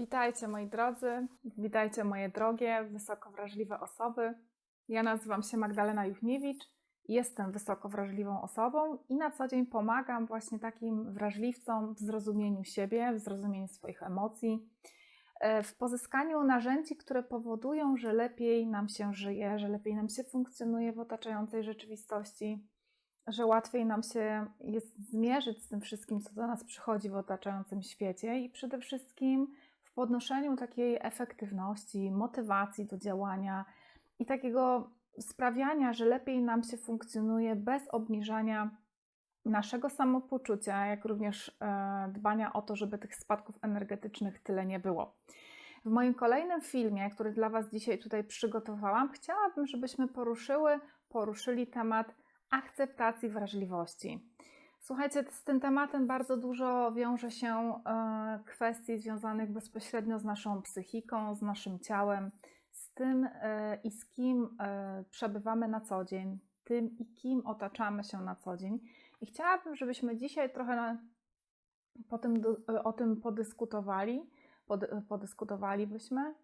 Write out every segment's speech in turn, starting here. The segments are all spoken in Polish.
Witajcie moi drodzy, witajcie moje drogie, wysoko wrażliwe osoby. Ja nazywam się Magdalena Juchniewicz, jestem wysoko wrażliwą osobą i na co dzień pomagam właśnie takim wrażliwcom w zrozumieniu siebie, w zrozumieniu swoich emocji, e, w pozyskaniu narzędzi, które powodują, że lepiej nam się żyje, że lepiej nam się funkcjonuje w otaczającej rzeczywistości, że łatwiej nam się jest zmierzyć z tym wszystkim, co do nas przychodzi w otaczającym świecie i przede wszystkim podnoszeniu takiej efektywności, motywacji do działania i takiego sprawiania, że lepiej nam się funkcjonuje bez obniżania naszego samopoczucia, jak również e, dbania o to, żeby tych spadków energetycznych tyle nie było. W moim kolejnym filmie, który dla Was dzisiaj tutaj przygotowałam, chciałabym, żebyśmy poruszyły, poruszyli temat akceptacji wrażliwości. Słuchajcie, z tym tematem bardzo dużo wiąże się e, kwestii związanych bezpośrednio z naszą psychiką, z naszym ciałem, z tym e, i z kim e, przebywamy na co dzień, tym i kim otaczamy się na co dzień. I chciałabym, żebyśmy dzisiaj trochę po tym, o tym podyskutowali, pod, podyskutowalibyśmy.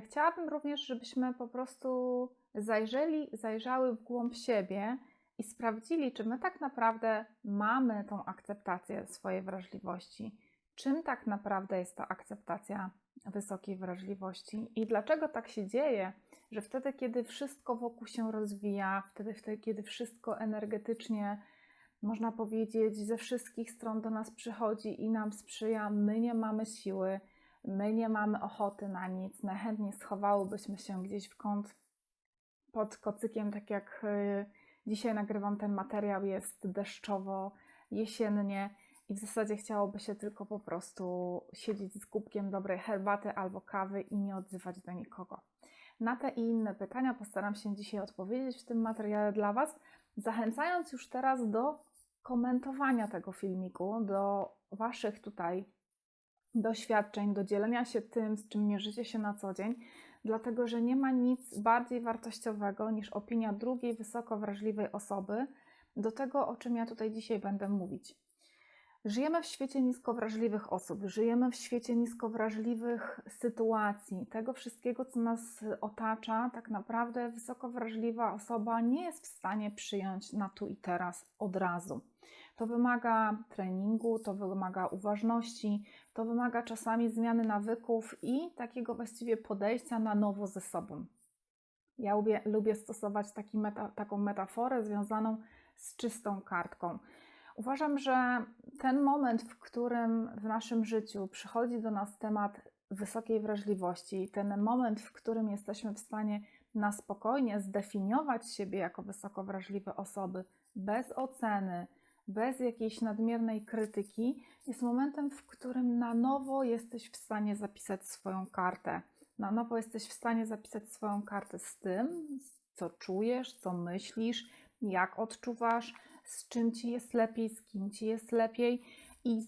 Chciałabym również, żebyśmy po prostu zajrzeli, zajrzały w głąb siebie i sprawdzili, czy my tak naprawdę mamy tą akceptację swojej wrażliwości. Czym tak naprawdę jest ta akceptacja wysokiej wrażliwości i dlaczego tak się dzieje, że wtedy, kiedy wszystko wokół się rozwija, wtedy, wtedy kiedy wszystko energetycznie, można powiedzieć, ze wszystkich stron do nas przychodzi i nam sprzyja, my nie mamy siły, my nie mamy ochoty na nic, najchętniej schowałybyśmy się gdzieś w kąt pod kocykiem, tak jak y, Dzisiaj nagrywam ten materiał, jest deszczowo, jesiennie i w zasadzie chciałoby się tylko po prostu siedzieć z kubkiem dobrej herbaty albo kawy i nie odzywać do nikogo. Na te i inne pytania postaram się dzisiaj odpowiedzieć w tym materiale dla Was, zachęcając już teraz do komentowania tego filmiku, do Waszych tutaj doświadczeń, do dzielenia się tym, z czym mierzycie się na co dzień, dlatego że nie ma nic bardziej wartościowego niż opinia drugiej wysoko wrażliwej osoby do tego, o czym ja tutaj dzisiaj będę mówić. Żyjemy w świecie niskowrażliwych osób, żyjemy w świecie niskowrażliwych sytuacji, tego wszystkiego, co nas otacza, tak naprawdę wysoko wrażliwa osoba nie jest w stanie przyjąć na tu i teraz od razu. To wymaga treningu, to wymaga uważności, to wymaga czasami zmiany nawyków i takiego właściwie podejścia na nowo ze sobą. Ja lubię, lubię stosować meta, taką metaforę związaną z czystą kartką. Uważam, że ten moment, w którym w naszym życiu przychodzi do nas temat wysokiej wrażliwości, ten moment, w którym jesteśmy w stanie na spokojnie zdefiniować siebie jako wysoko wrażliwe osoby, bez oceny, bez jakiejś nadmiernej krytyki, jest momentem, w którym na nowo jesteś w stanie zapisać swoją kartę. Na nowo jesteś w stanie zapisać swoją kartę z tym, co czujesz, co myślisz, jak odczuwasz, z czym ci jest lepiej, z kim ci jest lepiej i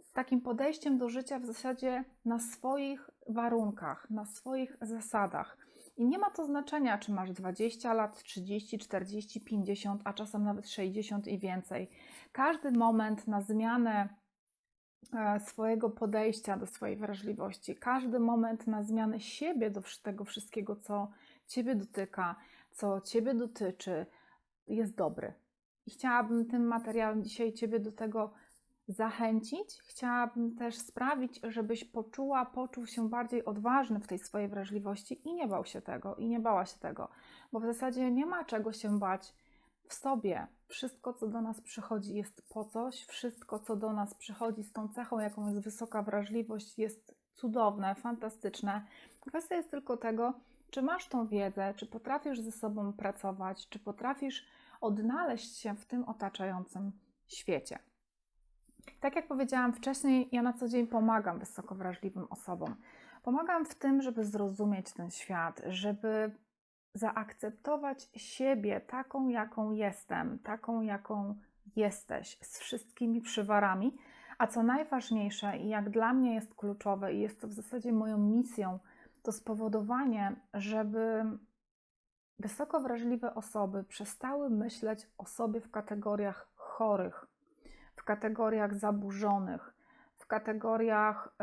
z takim podejściem do życia w zasadzie na swoich warunkach, na swoich zasadach. I nie ma to znaczenia, czy masz 20 lat, 30, 40, 50, a czasem nawet 60 i więcej. Każdy moment na zmianę e, swojego podejścia do swojej wrażliwości, każdy moment na zmianę siebie do tego wszystkiego, co Ciebie dotyka, co Ciebie dotyczy, jest dobry. I chciałabym tym materiałem dzisiaj Ciebie do tego zachęcić. Chciałabym też sprawić, żebyś poczuła, poczuł się bardziej odważny w tej swojej wrażliwości i nie bał się tego, i nie bała się tego, bo w zasadzie nie ma czego się bać w sobie. Wszystko, co do nas przychodzi, jest po coś, wszystko, co do nas przychodzi z tą cechą, jaką jest wysoka wrażliwość, jest cudowne, fantastyczne. Kwestia jest tylko tego, czy masz tą wiedzę, czy potrafisz ze sobą pracować, czy potrafisz odnaleźć się w tym otaczającym świecie. Tak jak powiedziałam wcześniej, ja na co dzień pomagam wysoko wrażliwym osobom. Pomagam w tym, żeby zrozumieć ten świat, żeby zaakceptować siebie taką, jaką jestem, taką, jaką jesteś, z wszystkimi przywarami. A co najważniejsze i jak dla mnie jest kluczowe, i jest to w zasadzie moją misją, to spowodowanie, żeby wysoko wrażliwe osoby przestały myśleć o sobie w kategoriach chorych, w kategoriach zaburzonych, w kategoriach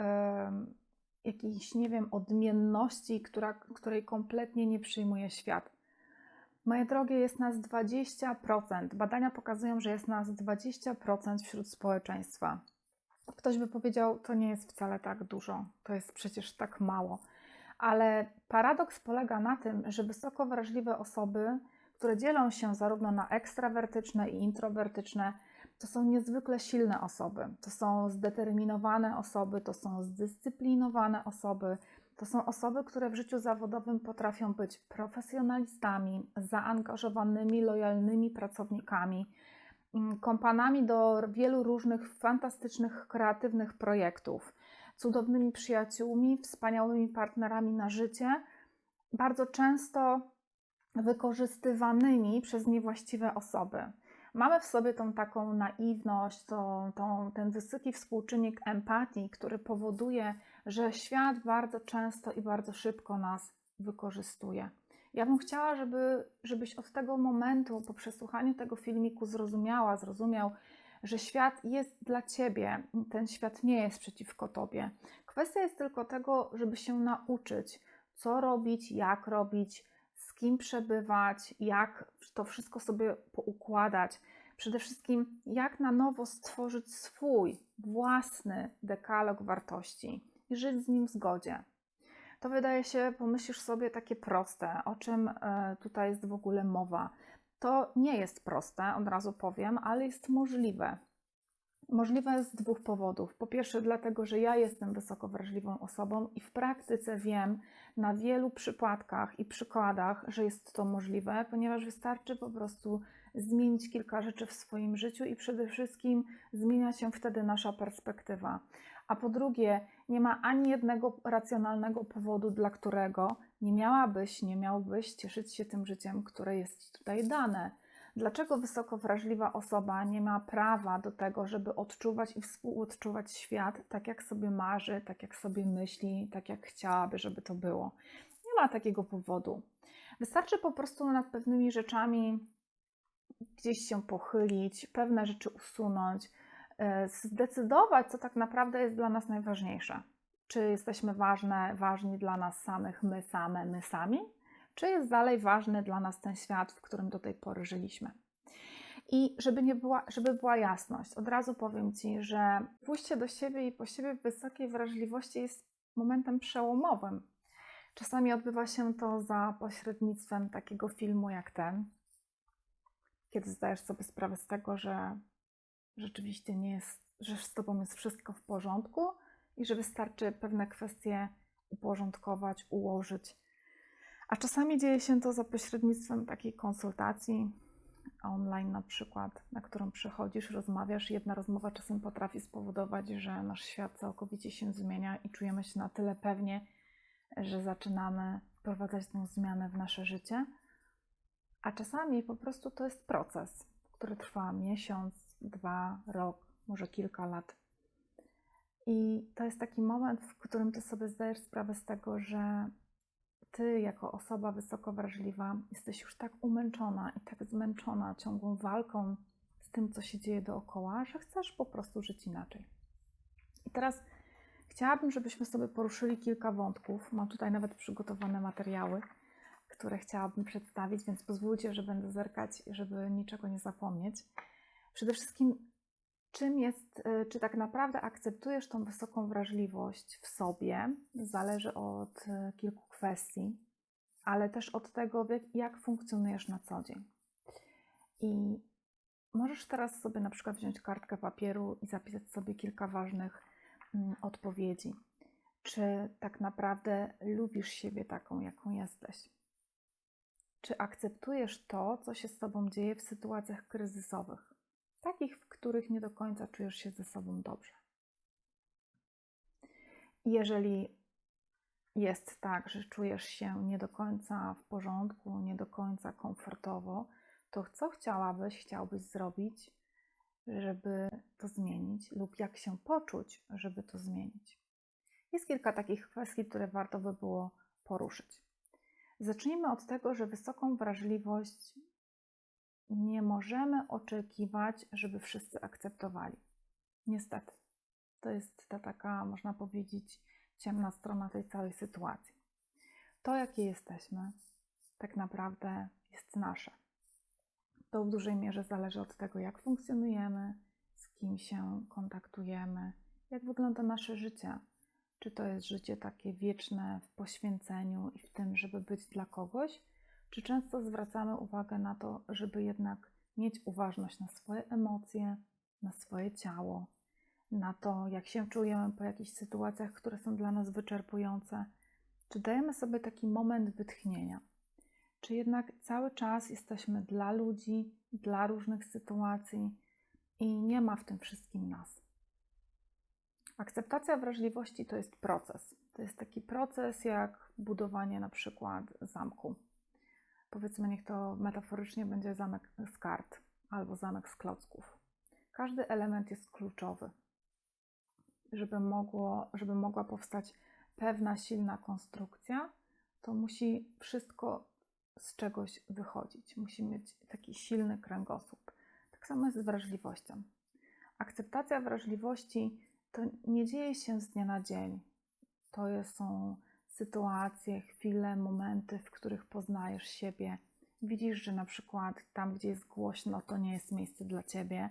jakiejś, nie wiem, odmienności, która, której kompletnie nie przyjmuje świat. Moje drogie, jest nas 20%. Badania pokazują, że jest nas 20% wśród społeczeństwa. Ktoś by powiedział, to nie jest wcale tak dużo, to jest przecież tak mało. Ale paradoks polega na tym, że wysoko wrażliwe osoby, które dzielą się zarówno na ekstrawertyczne i introwertyczne, to są niezwykle silne osoby. To są zdeterminowane osoby, to są zdyscyplinowane osoby, to są osoby, które w życiu zawodowym potrafią być profesjonalistami, zaangażowanymi, lojalnymi pracownikami, mm, kompanami do wielu różnych fantastycznych, kreatywnych projektów, cudownymi przyjaciółmi, wspaniałymi partnerami na życie, bardzo często wykorzystywanymi przez niewłaściwe osoby. Mamy w sobie tą taką naiwność, tą, tą, ten wysoki współczynnik empatii, który powoduje, że świat bardzo często i bardzo szybko nas wykorzystuje. Ja bym chciała, żeby, żebyś od tego momentu, po przesłuchaniu tego filmiku, zrozumiała, zrozumiał, że świat jest dla ciebie, ten świat nie jest przeciwko tobie. Kwestia jest tylko tego, żeby się nauczyć, co robić, jak robić, kim przebywać, jak to wszystko sobie poukładać. Przede wszystkim, jak na nowo stworzyć swój własny dekalog wartości i żyć z nim w zgodzie. To wydaje się, pomyślisz sobie, takie proste, o czym e, tutaj jest w ogóle mowa. To nie jest proste, od razu powiem, ale jest możliwe. Możliwe z dwóch powodów. Po pierwsze, dlatego, że ja jestem wysoko wrażliwą osobą i w praktyce wiem na wielu przypadkach i przykładach, że jest to możliwe, ponieważ wystarczy po prostu zmienić kilka rzeczy w swoim życiu i przede wszystkim zmienia się wtedy nasza perspektywa. A po drugie, nie ma ani jednego racjonalnego powodu, dla którego nie miałabyś, nie miałbyś cieszyć się tym życiem, które jest tutaj dane. Dlaczego wysoko wrażliwa osoba nie ma prawa do tego, żeby odczuwać i współodczuwać świat tak, jak sobie marzy, tak, jak sobie myśli, tak, jak chciałaby, żeby to było? Nie ma takiego powodu. Wystarczy po prostu nad pewnymi rzeczami gdzieś się pochylić, pewne rzeczy usunąć, e, zdecydować, co tak naprawdę jest dla nas najważniejsze. Czy jesteśmy ważne, ważni dla nas samych, my same, my sami? Czy jest dalej ważny dla nas ten świat, w którym do tej pory żyliśmy? I żeby, nie była, żeby była jasność, od razu powiem Ci, że pójście do siebie i po siebie w wysokiej wrażliwości jest momentem przełomowym. Czasami odbywa się to za pośrednictwem takiego filmu jak ten, kiedy zdajesz sobie sprawę z tego, że rzeczywiście nie jest, że z Tobą jest wszystko w porządku i że wystarczy pewne kwestie uporządkować, ułożyć. A czasami dzieje się to za pośrednictwem takiej konsultacji online, na przykład, na którą przychodzisz, rozmawiasz. Jedna rozmowa czasem potrafi spowodować, że nasz świat całkowicie się zmienia i czujemy się na tyle pewnie, że zaczynamy wprowadzać tę zmianę w nasze życie a czasami po prostu to jest proces, który trwa miesiąc, dwa, rok, może kilka lat. I to jest taki moment, w którym ty sobie zdajesz sprawę z tego, że ty, jako osoba wysoko wrażliwa, jesteś już tak umęczona i tak zmęczona ciągłą walką z tym, co się dzieje dookoła, że chcesz po prostu żyć inaczej. I teraz chciałabym, żebyśmy sobie poruszyli kilka wątków. Mam tutaj nawet przygotowane materiały które chciałabym przedstawić, więc pozwólcie, że będę zerkać, żeby niczego nie zapomnieć. Przede wszystkim, czym jest, y, czy tak naprawdę akceptujesz tą wysoką wrażliwość w sobie, zależy od y, kilku kwestii, ale też od tego, jak funkcjonujesz na co dzień. I możesz teraz sobie na przykład wziąć kartkę papieru i zapisać sobie kilka ważnych mm, odpowiedzi. Czy tak naprawdę lubisz siebie taką, jaką jesteś? Czy akceptujesz to, co się z Tobą dzieje w sytuacjach kryzysowych, takich, w których nie do końca czujesz się ze sobą dobrze? Jeżeli jest tak, że czujesz się nie do końca w porządku, nie do końca komfortowo, to co chciałabyś, chciałbyś zrobić, żeby to zmienić, lub jak się poczuć, żeby to zmienić? Jest kilka takich kwestii, które warto by było poruszyć. Zacznijmy od tego, że wysoką wrażliwość nie możemy oczekiwać, żeby wszyscy akceptowali. Niestety. To jest ta taka, można powiedzieć, ciemna strona tej całej sytuacji. To, jakie jesteśmy, tak naprawdę jest nasze. To w dużej mierze zależy od tego, jak funkcjonujemy, z kim się kontaktujemy, jak wygląda nasze życie. Czy to jest życie takie wieczne w poświęceniu i w tym, żeby być dla kogoś, czy często zwracamy uwagę na to, żeby jednak mieć uważność na swoje emocje, na swoje ciało, na to, jak się czujemy po jakichś sytuacjach, które są dla nas wyczerpujące? Czy dajemy sobie taki moment wytchnienia? Czy jednak cały czas jesteśmy dla ludzi, dla różnych sytuacji i nie ma w tym wszystkim nas? Akceptacja wrażliwości to jest proces. To jest taki proces jak budowanie na przykład zamku. Powiedzmy, niech to metaforycznie będzie zamek z kart albo zamek z klocków. Każdy element jest kluczowy. Żeby, mogło, żeby mogła powstać pewna silna konstrukcja, to musi wszystko z czegoś wychodzić. Musi mieć taki silny kręgosłup. Tak samo jest z wrażliwością. Akceptacja wrażliwości to nie dzieje się z dnia na dzień. To są sytuacje, chwile, momenty, w których poznajesz siebie. Widzisz, że na przykład tam, gdzie jest głośno, to nie jest miejsce dla ciebie,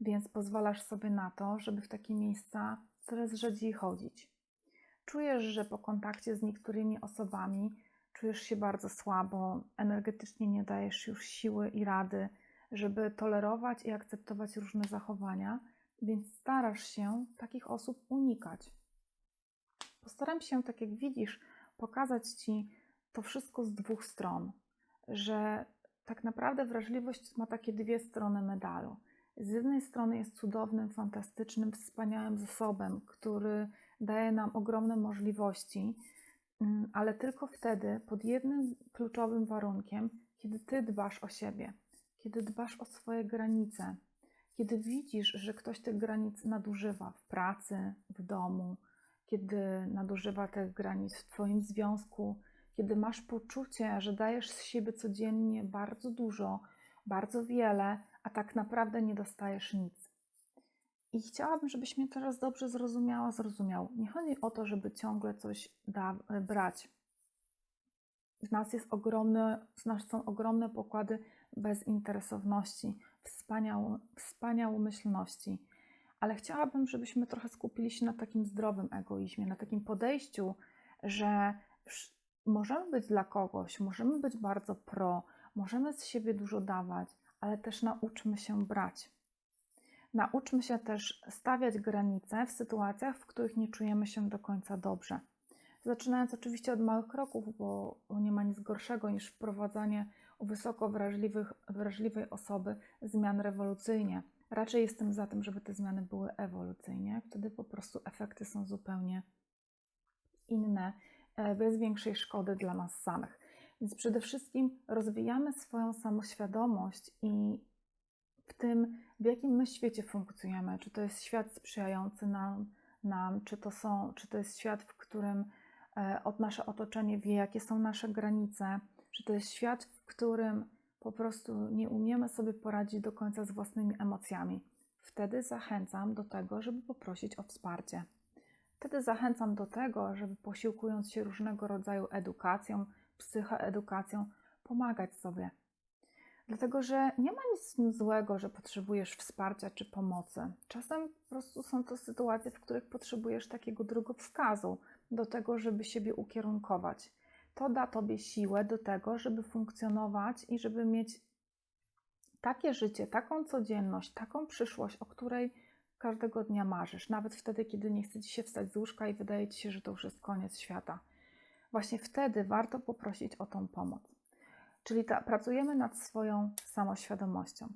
więc pozwalasz sobie na to, żeby w takie miejsca coraz rzadziej chodzić. Czujesz, że po kontakcie z niektórymi osobami czujesz się bardzo słabo, energetycznie nie dajesz już siły i rady, żeby tolerować i akceptować różne zachowania, więc starasz się takich osób unikać. Postaram się, tak jak widzisz, pokazać Ci to wszystko z dwóch stron, że tak naprawdę wrażliwość ma takie dwie strony medalu. Z jednej strony jest cudownym, fantastycznym, wspaniałym zasobem, który daje nam ogromne możliwości, mm, ale tylko wtedy, pod jednym kluczowym warunkiem, kiedy Ty dbasz o siebie, kiedy dbasz o swoje granice, kiedy widzisz, że ktoś tych granic nadużywa w pracy, w domu, kiedy nadużywa tych granic w Twoim związku, kiedy masz poczucie, że dajesz z siebie codziennie bardzo dużo, bardzo wiele, a tak naprawdę nie dostajesz nic. I chciałabym, żebyś mnie teraz dobrze zrozumiała, zrozumiał. Nie chodzi o to, żeby ciągle coś da, brać. W nas jest ogromne, w nas są ogromne pokłady bezinteresowności, wspaniał, wspaniałomyślności. Ale chciałabym, żebyśmy trochę skupili się na takim zdrowym egoizmie, na takim podejściu, że możemy być dla kogoś, możemy być bardzo pro, możemy z siebie dużo dawać, ale też nauczmy się brać. Nauczmy się też stawiać granice w sytuacjach, w których nie czujemy się do końca dobrze. Zaczynając oczywiście od małych kroków, bo nie ma nic gorszego niż wprowadzanie u wysoko wrażliwych, wrażliwej osoby zmian rewolucyjnie. Raczej jestem za tym, żeby te zmiany były ewolucyjnie, wtedy po prostu efekty są zupełnie inne, e, bez większej szkody dla nas samych. Więc przede wszystkim rozwijamy swoją samoświadomość i w tym, w jakim my świecie funkcjonujemy. Czy to jest świat sprzyjający nam, nam czy, to są, czy to jest świat, w którym e, od nasze otoczenie wie, jakie są nasze granice, czy to jest świat, w którym po prostu nie umiemy sobie poradzić do końca z własnymi emocjami. Wtedy zachęcam do tego, żeby poprosić o wsparcie. Wtedy zachęcam do tego, żeby posiłkując się różnego rodzaju edukacją, psychoedukacją, pomagać sobie. Dlatego, że nie ma nic złego, że potrzebujesz wsparcia czy pomocy. Czasem po prostu są to sytuacje, w których potrzebujesz takiego drogowskazu do tego, żeby siebie ukierunkować to da Tobie siłę do tego, żeby funkcjonować i żeby mieć takie życie, taką codzienność, taką przyszłość, o której każdego dnia marzysz, nawet wtedy, kiedy nie chce Ci się wstać z łóżka i wydaje Ci się, że to już jest koniec świata. Właśnie wtedy warto poprosić o tą pomoc. Czyli ta, pracujemy nad swoją samoświadomością.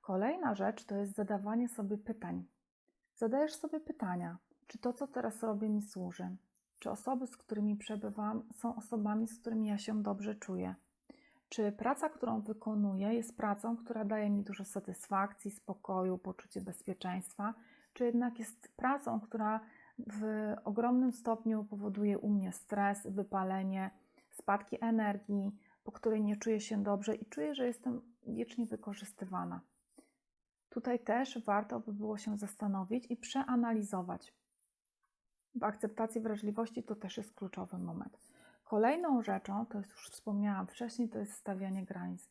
Kolejna rzecz to jest zadawanie sobie pytań. Zadajesz sobie pytania, czy to, co teraz robię, mi służy? Czy osoby, z którymi przebywam, są osobami, z którymi ja się dobrze czuję? Czy praca, którą wykonuję, jest pracą, która daje mi dużo satysfakcji, spokoju, poczucie bezpieczeństwa, czy jednak jest pracą, która w ogromnym stopniu powoduje u mnie stres, wypalenie, spadki energii, po której nie czuję się dobrze i czuję, że jestem wiecznie wykorzystywana. Tutaj też warto by było się zastanowić i przeanalizować, w akceptacji wrażliwości to też jest kluczowy moment. Kolejną rzeczą, to jest już wspomniałam wcześniej, to jest stawianie granic.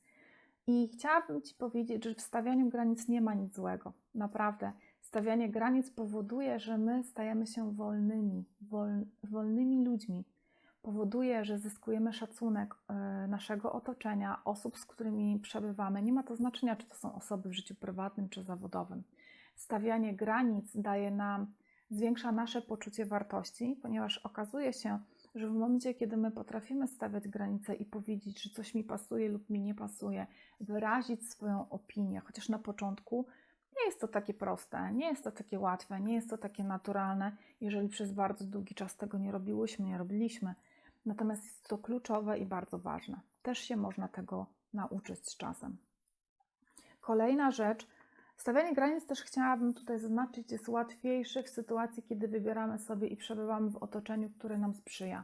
I chciałabym Ci powiedzieć, że w stawianiu granic nie ma nic złego. Naprawdę. Stawianie granic powoduje, że my stajemy się wolnymi, wol, wolnymi ludźmi. Powoduje, że zyskujemy szacunek y, naszego otoczenia, osób, z którymi przebywamy. Nie ma to znaczenia, czy to są osoby w życiu prywatnym czy zawodowym. Stawianie granic daje nam, zwiększa nasze poczucie wartości, ponieważ okazuje się, że w momencie, kiedy my potrafimy stawiać granice i powiedzieć, że coś mi pasuje lub mi nie pasuje, wyrazić swoją opinię, chociaż na początku nie jest to takie proste, nie jest to takie łatwe, nie jest to takie naturalne, jeżeli przez bardzo długi czas tego nie robiłyśmy, nie robiliśmy. Natomiast jest to kluczowe i bardzo ważne. Też się można tego nauczyć z czasem. Kolejna rzecz, stawianie granic też chciałabym tutaj zaznaczyć, jest łatwiejsze w sytuacji, kiedy wybieramy sobie i przebywamy w otoczeniu, które nam sprzyja,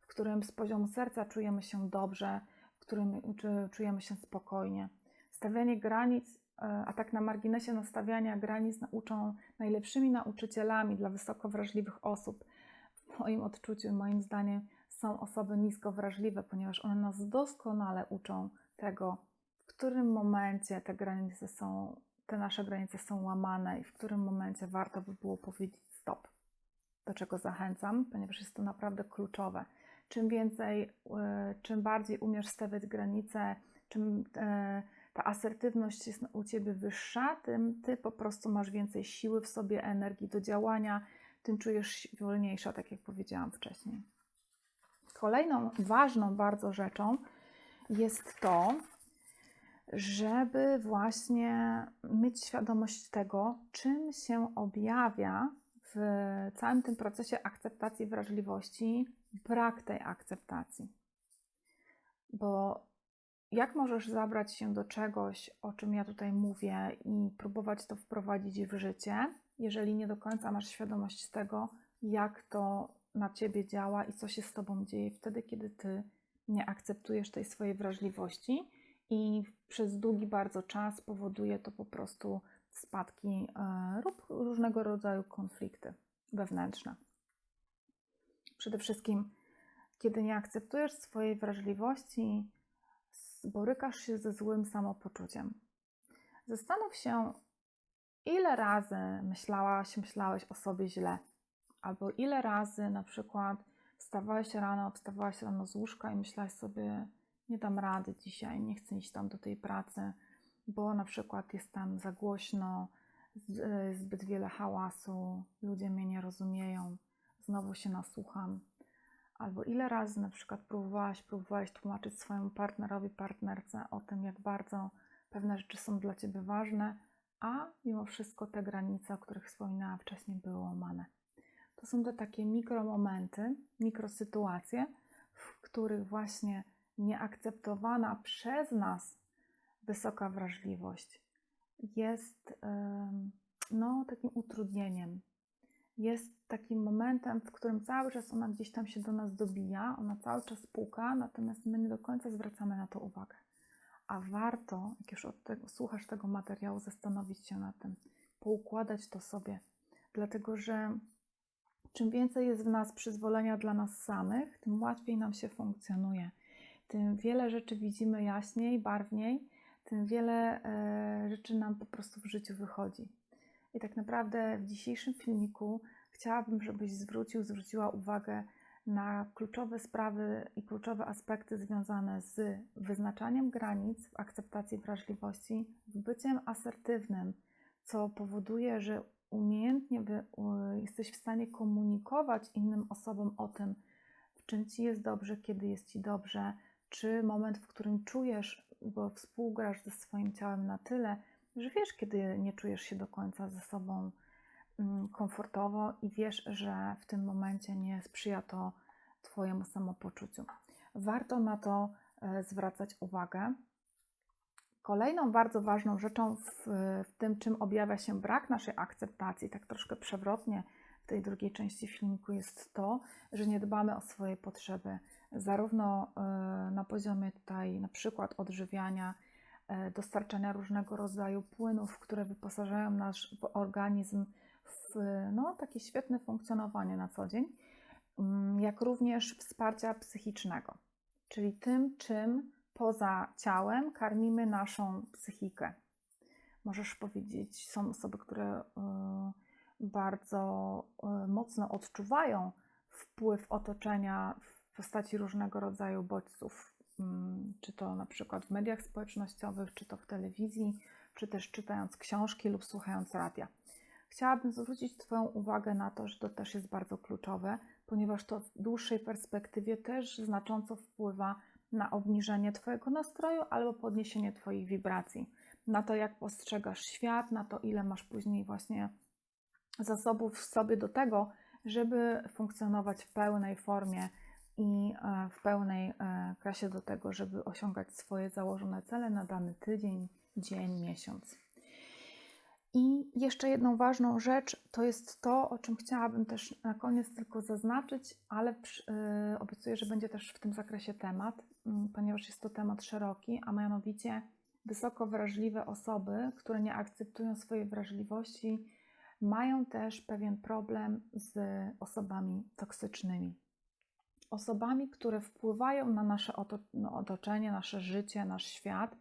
w którym z poziomu serca czujemy się dobrze, w którym czujemy się spokojnie. Stawianie granic a tak na marginesie nastawiania granic nauczą najlepszymi nauczycielami dla wysoko wrażliwych osób. W moim odczuciu, moim zdaniem, są osoby nisko wrażliwe, ponieważ one nas doskonale uczą tego, w którym momencie te granice są, te nasze granice są łamane i w którym momencie warto by było powiedzieć stop. Do czego zachęcam, ponieważ jest to naprawdę kluczowe. Czym więcej, e, czym bardziej umiesz stawiać granice, czym e, ta asertywność jest u ciebie wyższa, tym ty po prostu masz więcej siły w sobie, energii do działania, tym czujesz się wolniejsza, tak jak powiedziałam wcześniej. Kolejną ważną bardzo rzeczą jest to, żeby właśnie mieć świadomość tego, czym się objawia w całym tym procesie akceptacji wrażliwości brak tej akceptacji. Bo jak możesz zabrać się do czegoś, o czym ja tutaj mówię, i próbować to wprowadzić w życie, jeżeli nie do końca masz świadomość tego, jak to na ciebie działa i co się z tobą dzieje wtedy, kiedy ty nie akceptujesz tej swojej wrażliwości i przez długi bardzo czas powoduje to po prostu spadki e, lub różnego rodzaju konflikty wewnętrzne. Przede wszystkim, kiedy nie akceptujesz swojej wrażliwości, borykasz się ze złym samopoczuciem. Zastanów się, ile razy myślałaś, myślałeś o sobie źle, albo ile razy na przykład wstawałeś rano, wstawałaś rano z łóżka i myślałaś sobie, nie dam rady dzisiaj, nie chcę iść tam do tej pracy, bo na przykład jest tam za głośno, zbyt wiele hałasu, ludzie mnie nie rozumieją, znowu się nasłucham. Albo ile razy na przykład próbowałaś, próbowałeś tłumaczyć swojemu partnerowi, partnerce o tym, jak bardzo pewne rzeczy są dla ciebie ważne, a mimo wszystko te granice, o których wspominałam wcześniej, były łamane. To są te takie mikromomenty, mikrosytuacje, w których właśnie nieakceptowana przez nas wysoka wrażliwość jest no, takim utrudnieniem, jest takim momentem, w którym cały czas ona gdzieś tam się do nas dobija, ona cały czas puka, natomiast my nie do końca zwracamy na to uwagę. A warto, jak już tego, słuchasz tego materiału, zastanowić się nad tym, poukładać to sobie, dlatego że czym więcej jest w nas przyzwolenia dla nas samych, tym łatwiej nam się funkcjonuje. Tym wiele rzeczy widzimy jaśniej, barwniej, tym wiele e, rzeczy nam po prostu w życiu wychodzi. I tak naprawdę w dzisiejszym filmiku chciałabym, żebyś zwrócił, zwróciła uwagę na kluczowe sprawy i kluczowe aspekty związane z wyznaczaniem granic w akceptacji wrażliwości, z byciem asertywnym, co powoduje, że umiejętnie jesteś w stanie komunikować innym osobom o tym, w czym ci jest dobrze, kiedy jest ci dobrze, czy moment, w którym czujesz, bo współgrasz ze swoim ciałem na tyle, że wiesz, kiedy nie czujesz się do końca ze sobą mm, komfortowo i wiesz, że w tym momencie nie sprzyja to Twojemu samopoczuciu. Warto na to e, zwracać uwagę. Kolejną bardzo ważną rzeczą w, w, tym, czym objawia się brak naszej akceptacji, tak troszkę przewrotnie w tej drugiej części filmiku, jest to, że nie dbamy o swoje potrzeby, zarówno e, na poziomie tutaj na przykład odżywiania, dostarczania różnego rodzaju płynów, które wyposażają nasz organizm w no, takie świetne funkcjonowanie na co dzień, mm, jak również wsparcia psychicznego, czyli tym, czym poza ciałem karmimy naszą psychikę. Możesz powiedzieć, są osoby, które y, bardzo y, mocno odczuwają wpływ otoczenia w postaci różnego rodzaju bodźców, czy to na przykład w mediach społecznościowych, czy to w telewizji, czy też czytając książki lub słuchając radia. Chciałabym zwrócić Twoją uwagę na to, że to też jest bardzo kluczowe, ponieważ to w dłuższej perspektywie też znacząco wpływa na obniżenie Twojego nastroju albo podniesienie Twoich wibracji, na to, jak postrzegasz świat, na to, ile masz później właśnie zasobów w sobie do tego, żeby funkcjonować w pełnej formie i e, w pełnej e, klasie do tego, żeby osiągać swoje założone cele na dany tydzień, dzień, miesiąc. I jeszcze jedną ważną rzecz to jest to, o czym chciałabym też na koniec tylko zaznaczyć, ale yy, obiecuję, że będzie też w tym zakresie temat, ponieważ jest to temat szeroki, a mianowicie wysoko wrażliwe osoby, które nie akceptują swojej wrażliwości, mają też pewien problem z osobami toksycznymi. Osobami, które wpływają na nasze no, otoczenie, nasze życie, nasz świat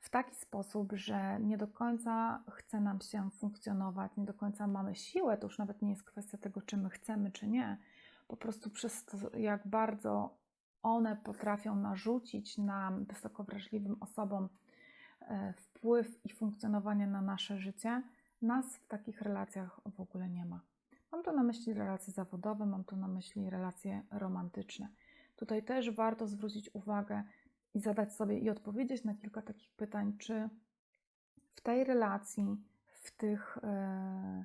w taki sposób, że nie do końca chce nam się funkcjonować, nie do końca mamy siłę. To już nawet nie jest kwestia tego, czy my chcemy, czy nie. Po prostu przez to, jak bardzo one potrafią narzucić nam, wysoko wrażliwym osobom, e, wpływ i funkcjonowanie na nasze życie, nas w takich relacjach w ogóle nie ma. Mam tu na myśli relacje zawodowe, mam tu na myśli relacje romantyczne. Tutaj też warto zwrócić uwagę i zadać sobie i odpowiedzieć na kilka takich pytań, czy w tej relacji, w tych, e,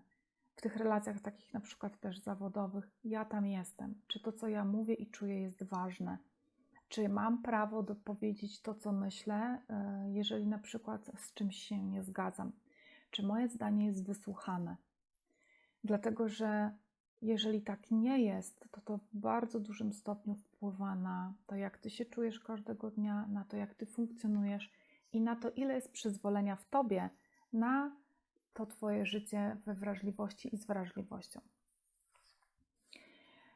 w tych relacjach takich na przykład też zawodowych, ja tam jestem, czy to, co ja mówię i czuję, jest ważne, czy mam prawo dopowiedzieć to, co myślę, e, jeżeli na przykład z czymś się nie zgadzam, czy moje zdanie jest wysłuchane. Dlatego, że jeżeli tak nie jest, to to w bardzo dużym stopniu wpływa na to, jak ty się czujesz każdego dnia, na to, jak ty funkcjonujesz i na to, ile jest przyzwolenia w tobie na to twoje życie we wrażliwości i z wrażliwością.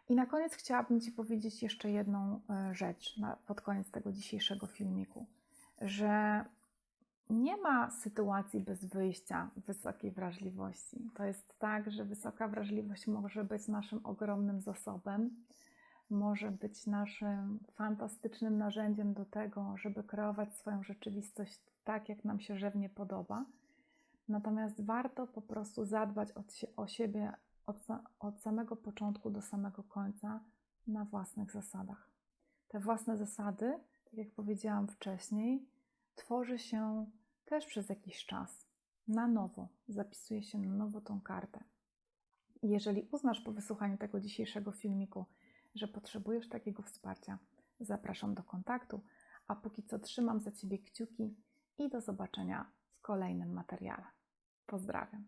I na koniec chciałabym Ci powiedzieć jeszcze jedną e, rzecz na, pod koniec tego dzisiejszego filmiku, że nie ma sytuacji bez wyjścia wysokiej wrażliwości. To jest tak, że wysoka wrażliwość może być naszym ogromnym zasobem, może być naszym fantastycznym narzędziem do tego, żeby kreować swoją rzeczywistość tak, jak nam się żywnie podoba. Natomiast warto po prostu zadbać o siebie od, od samego początku do samego końca na własnych zasadach. Te własne zasady, tak jak powiedziałam wcześniej, tworzy się też przez jakiś czas. Na nowo, zapisuje się na nowo tą kartę. Jeżeli uznasz po wysłuchaniu tego dzisiejszego filmiku, że potrzebujesz takiego wsparcia, zapraszam do kontaktu, a póki co trzymam za Ciebie kciuki i do zobaczenia w kolejnym materiale. Pozdrawiam.